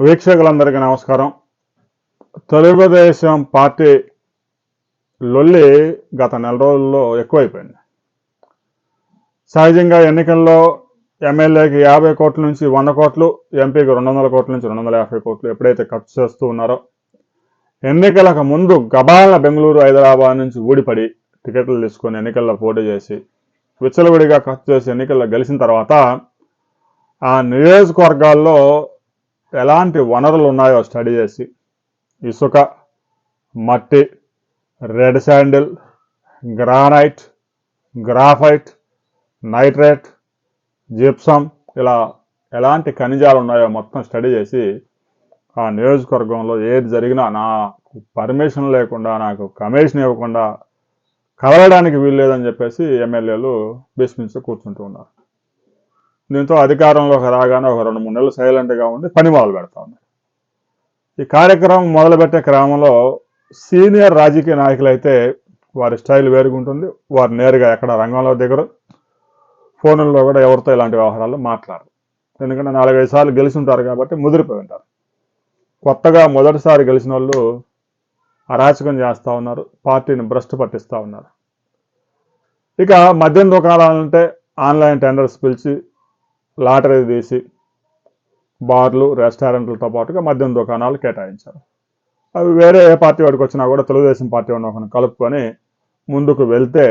వీక్షకులందరికీ నమస్కారం. తెలుగుదేశం పార్టీ లొల్లి గత నెల రోజుల్లో ఎక్కువైపోయింది. సహజంగా ఎన్నికల్లో ఎమ్మెల్యేకి యాభై కోట్ల నుంచి వంద కోట్లు ఎంపీకి రెండు వందల కోట్ల నుంచి రెండు వందల యాభై కోట్లు ఎప్పుడైతే ఖర్చు చేస్తూ ఉన్నారో ఎన్నికలకు ముందు గబాల బెంగళూరు హైదరాబాద్ నుంచి ఊడిపడి టికెట్లు తీసుకొని ఎన్నికల్లో పోటీ చేసి విచ్చలవిడిగా ఖర్చు చేసి ఎన్నికల్లో గెలిచిన తర్వాత ఆ నియోజకవర్గాల్లో ఎలాంటి వనరులు ఉన్నాయో స్టడీ చేసి. ఇసుక మట్టి red sandal granite graphite nitrate gypsum ఇలా ఎలాంటి ఖనిజాలు ఉన్నాయో మొత్తం స్టడీ చేసి ఆ నియోజకవర్గంలో ఏది జరిగినా నాకు పర్మిషన్ లేకుండా నాకు కమిషన్ ఇవ్వకుండా కదలడానికి వీల్లేదని చెప్పేసి ఎమ్మెల్యేలు బేస్మించి కూర్చుంటూ ఉన్నారు. దీంతో అధికారంలోకి రాగానే ఒక రెండు మూడు నెలలు సైలెంట్గా ఉండి పని మొదలు పెడతా ఉన్నారు. ఈ కార్యక్రమం మొదలుపెట్టే క్రమంలో సీనియర్ రాజకీయ నాయకులైతే వారి స్టైల్ వేరుగుంటుంది. వారు నేరుగా ఎక్కడ రంగంలో దిగరు. ఫోన్లలో కూడా ఎవరితో ఇలాంటి వ్యవహారాలు మాట్లాడరు. ఎందుకంటే నాలుగైదు సార్లు గెలిచి ఉంటారు కాబట్టి ముదిరిపోయి ఉంటారు. కొత్తగా మొదటిసారి గెలిచిన వాళ్ళు అరాచకం చేస్తూ ఉన్నారు. పార్టీని భ్రష్టు పట్టిస్తూ ఉన్నారు. ఇక మద్యం దుకాణాలంటే ఆన్లైన్ టెండర్స్ పిలిచి లాటరీ తీసి బార్లు రెస్టారెంట్లతో పాటుగా మద్యం దుకాణాలు కేటాయించారు. అవి వేరే ఏ పార్టీ వాడికి వచ్చినా కూడా తెలుగుదేశం పార్టీ ఉన్న ఒకరిని కలుపుకొని ముందుకు వెళ్తే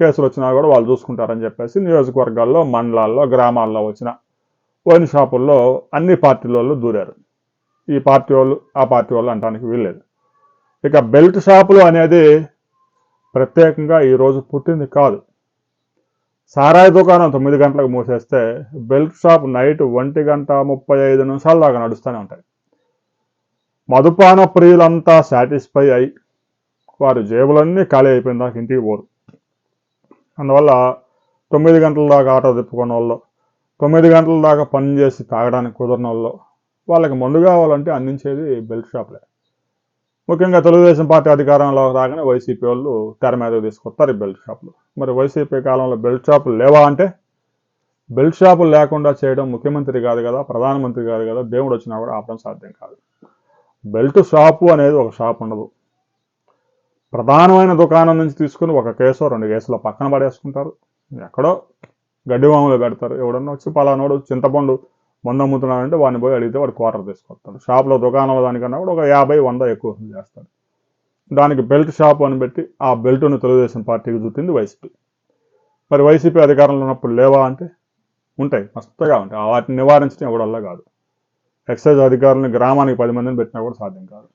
కేసులు వచ్చినా కూడా వాళ్ళు చూసుకుంటారని చెప్పేసి నియోజకవర్గాల్లో మండలాల్లో గ్రామాల్లో వచ్చిన ఓన్ షాపుల్లో అన్ని పార్టీల వాళ్ళు దూరారు. ఈ పార్టీ వాళ్ళు ఆ పార్టీ వాళ్ళు అనడానికి వీల్లేదు. ఇక బెల్ట్ షాపులు అనేది ప్రత్యేకంగా ఈరోజు పుట్టింది కాదు. సారాయి దుకాణం తొమ్మిది గంటలకు మూసేస్తే బెల్ట్ షాప్ నైట్ ఒంటి గంట ముప్పై ఐదు నిమిషాల దాకా నడుస్తూనే ఉంటాయి. మదుపాన ప్రియులంతా సాటిస్ఫై అయి వారి జేబులన్నీ ఖాళీ అయిపోయిన దాకా ఇంటికి పోరు. అందువల్ల తొమ్మిది గంటల దాకా ఆటో తిప్పుకున్న వాళ్ళు తొమ్మిది గంటల దాకా పని చేసి తాగడానికి కుదరని వాళ్ళు వాళ్ళకి మందు కావాలంటే అందించేది బెల్ట్ షాప్లే ముఖ్యంగా తెలుగుదేశం పార్టీ అధికారంలో రాగానే వైసీపీ వాళ్ళు తెర మీద తీసుకొస్తారు ఈ బెల్ట్ షాపులు. మరి వైసీపీ కాలంలో బెల్ట్ షాపులు లేవా అంటే బెల్ట్ షాపులు లేకుండా చేయడం ముఖ్యమంత్రి కాదు కదా ప్రధానమంత్రి కాదు కదా దేవుడు వచ్చినా కూడా ఆపడం సాధ్యం కాదు. బెల్ట్ షాపు అనేది ఒక షాప్ ఉండదు. ప్రధానమైన దుకాణం నుంచి తీసుకుని ఒక కేసు రెండు కేసులో పక్కన పడేసుకుంటారు. ఎక్కడో గడ్డివాములు పెడతారు ఎవడన్నా వచ్చి పలానోడు చింతపండు మందు అమ్ముతున్నాడంటే వాడిని పోయి అడిగితే వాడు క్వార్టర్ తీసుకొస్తాడు. షాప్లో దుకాణంలో దానికన్నా కూడా ఒక యాభై వంద ఎక్కువ చేస్తాడు. దానికి బెల్ట్ షాప్ అని పెట్టి ఆ బెల్ట్ను తెలుగుదేశం పార్టీకి చుట్టింది వైసీపీ. మరి వైసీపీ అధికారంలో ఉన్నప్పుడు లేవా అంటే? ఉంటాయి. మస్తుగా ఉంటాయి. వాటిని నివారించడం ఎవడల్లా కాదు. ఎక్సైజ్ అధికారులను గ్రామానికి పది మందిని పెట్టినా కూడా సాధ్యం కాదు.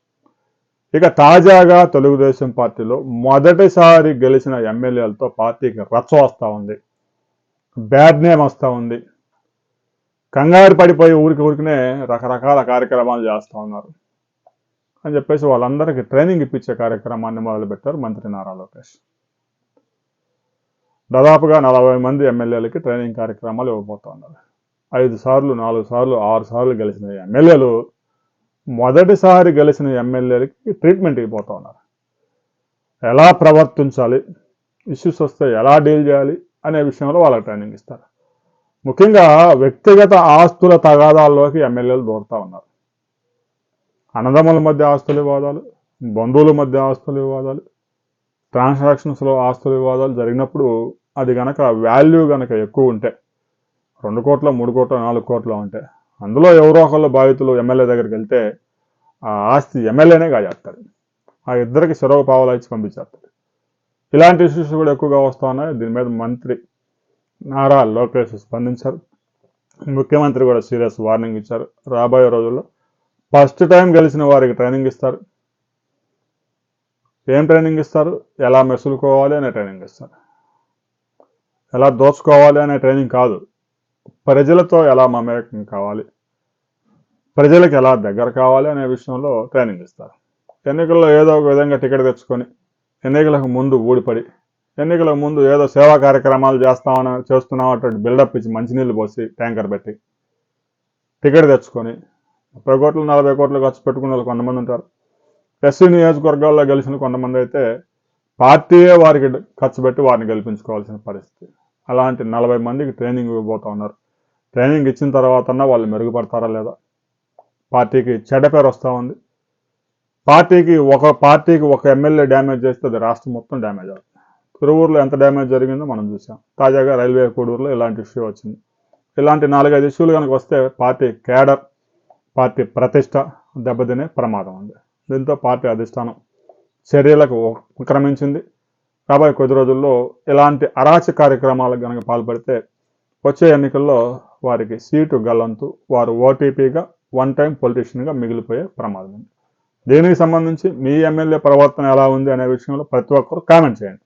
ఇక తాజాగా తెలుగుదేశం పార్టీలో మొదటిసారి గెలిచిన ఎమ్మెల్యేలతో పార్టీకి రచ్చ వస్తూ ఉంది. బ్యాడ్ నేమ్ వస్తూ ఉంది. కంగారు పడిపోయి ఊరికి ఊరికినే రకరకాల కార్యక్రమాలు చేస్తూ ఉన్నారు. అని చెప్పేసి వాళ్ళందరికీ ట్రైనింగ్ ఇప్పించే కార్యక్రమాన్ని మొదలుపెట్టారు మంత్రి నారా లోకేష్. దాదాపుగా నలభై మంది ఎమ్మెల్యేలకి ట్రైనింగ్ కార్యక్రమాలు ఇవ్వబోతా ఉన్నారు. ఐదు సార్లు నాలుగు సార్లు ఆరు సార్లు గెలిచిన ఎమ్మెల్యేలు మొదటిసారి గెలిచిన ఎమ్మెల్యేలకి ట్రీట్మెంట్ ఇవ్వబోతా ఉన్నారు. ఎలా ప్రవర్తించాలి ఇష్యూస్ వస్తే ఎలా డీల్ చేయాలి అనే విషయంలో వాళ్ళకి ట్రైనింగ్ ఇస్తారు. ముఖ్యంగా వ్యక్తిగత ఆస్తుల తగాదాల్లోకి ఎమ్మెల్యేలు దూరుతా ఉన్నారు. అన్నదమ్ముల మధ్య ఆస్తుల వివాదాలు బంధువుల మధ్య ఆస్తుల వివాదాలు ట్రాన్సాక్షన్స్లో ఆస్తుల వివాదాలు జరిగినప్పుడు అది గనక వాల్యూ గనక ఎక్కువ ఉంటే రెండు కోట్ల మూడు కోట్ల నాలుగు కోట్ల ఉంటే అందులో ఎవరో ఒకళ్ళు బాధితులు ఎమ్మెల్యే దగ్గరికి వెళ్తే ఆ ఆస్తి ఎమ్మెల్యేనే గాజేస్తారు ఆ ఇద్దరికి చెరవ పావులా ఇచ్చి ఇలాంటి ఇష్యూస్ కూడా ఎక్కువగా వస్తూ ఉన్నాయి. దీని మీద మంత్రి నారా లోకేష్ స్పందించారు. ముఖ్యమంత్రి కూడా సీరియస్ వార్నింగ్ ఇచ్చారు. రాబోయే రోజుల్లో ఫస్ట్ టైం గెలిచిన వారికి ట్రైనింగ్ ఇస్తారు. ఏం ట్రైనింగ్ ఇస్తారు? ఎలా మెసులుకోవాలి అనే ట్రైనింగ్ ఇస్తారు. ఎలా దోచుకోవాలి అనే ట్రైనింగ్ కాదు. ప్రజలతో ఎలా మమేకం కావాలి? ప్రజలకు ఎలా దగ్గర కావాలి అనే విషయంలో ట్రైనింగ్ ఇస్తారు. ఎన్నికల్లో ఏదో ఒక విధంగా టికెట్ తెచ్చుకొని ఎన్నికలకు ముందు ఊడిపడి ఎన్నికల ముందు ఏదో సేవా కార్యక్రమాలు చేస్తామని చేస్తున్నాం అటువంటి బిల్డప్ ఇచ్చి మంచినీళ్ళు పోసి ట్యాంకర్ పెట్టి టికెట్ తెచ్చుకొని ముప్పై కోట్లు నలభై కోట్లు ఖర్చు పెట్టుకున్న వాళ్ళు కొంతమంది ఉంటారు. ఎస్సీ నియోజకవర్గాల్లో గెలిచిన కొంతమంది అయితే పార్టీయే వారికి ఖర్చు పెట్టి వారిని గెలిపించుకోవాల్సిన పరిస్థితి. అలాంటి నలభై మందికి ట్రైనింగ్ ఇవ్వబోతా ఉన్నారు. ట్రైనింగ్ ఇచ్చిన తర్వాత వాళ్ళు మెరుగుపడతారా లేదా? పార్టీకి చెడ్డ పేరు వస్తూ ఉంది. పార్టీకి ఒక పార్టీకి ఒక ఎమ్మెల్యే డ్యామేజ్ చేస్తే అది రాష్ట్రం మొత్తం డ్యామేజ్ అవుతుంది. తిరువూరులో ఎంత డ్యామేజ్ జరిగిందో మనం చూసాం. తాజాగా రైల్వే కోడూరులో ఇలాంటి ఇష్యూ వచ్చింది. ఇలాంటి నాలుగైదు ఇష్యూలు కనుక వస్తే పార్టీ కేడర్ పార్టీ ప్రతిష్ట దెబ్బతినే ప్రమాదం ఉంది. దీంతో పార్టీ అధిష్టానం చర్యలకు క్రమించింది. రాబోయే కొద్ది రోజుల్లో ఇలాంటి అరాచ కార్యక్రమాలకు కనుక పాల్పడితే వచ్చే ఎన్నికల్లో వారికి సీటు గల్లంతు వారు ఓటీపీగా వన్ టైం పొలిటీషియన్గా మిగిలిపోయే ప్రమాదం ఉంది. దీనికి సంబంధించి మీ ఎమ్మెల్యే ప్రవర్తన ఎలా ఉంది అనే విషయంలో ప్రతి ఒక్కరు కామెంట్ చేయండి.